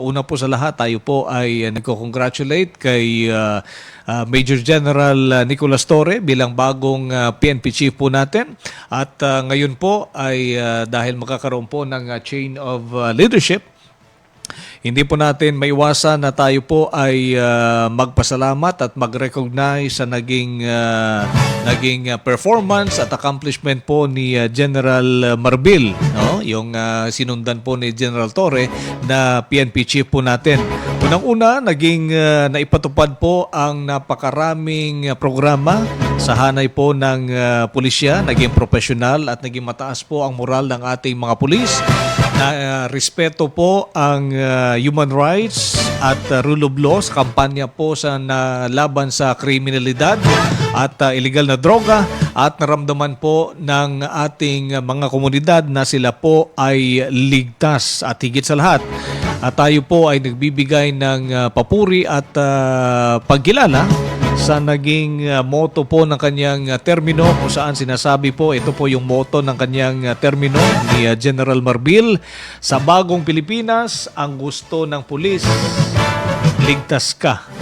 una po sa lahat, tayo po ay uh, nagko-congratulate kay uh, uh, Major General uh, Nicolas Torre bilang bagong uh, PNP chief po natin. At uh, ngayon po ay uh, dahil magkakaroon po ng uh, chain of uh, leadership, hindi po natin maiwasan na tayo po ay ah, magpasalamat at mag-recognize sa naging ah, naging ah, performance at accomplishment po ni ah, General Marbil, no? Yung ah, sinundan po ni General Torre na PNP chief po natin. Unang-una, naging ah, naipatupad po ang napakaraming programa sa hanay po ng ah, pulisya, naging profesional at naging mataas po ang moral ng ating mga pulis. Na uh, respeto po ang uh, human rights at uh, rule of law sa kampanya po sa na laban sa kriminalidad at uh, illegal na droga at naramdaman po ng ating mga komunidad na sila po ay ligtas at higit sa lahat. At tayo po ay nagbibigay ng uh, papuri at uh, pagkilala sa naging uh, motto po ng kanyang termino kung saan sinasabi po ito po yung motto ng kanyang termino ni General Marbil. Sa bagong Pilipinas ang gusto ng pulis ligtas ka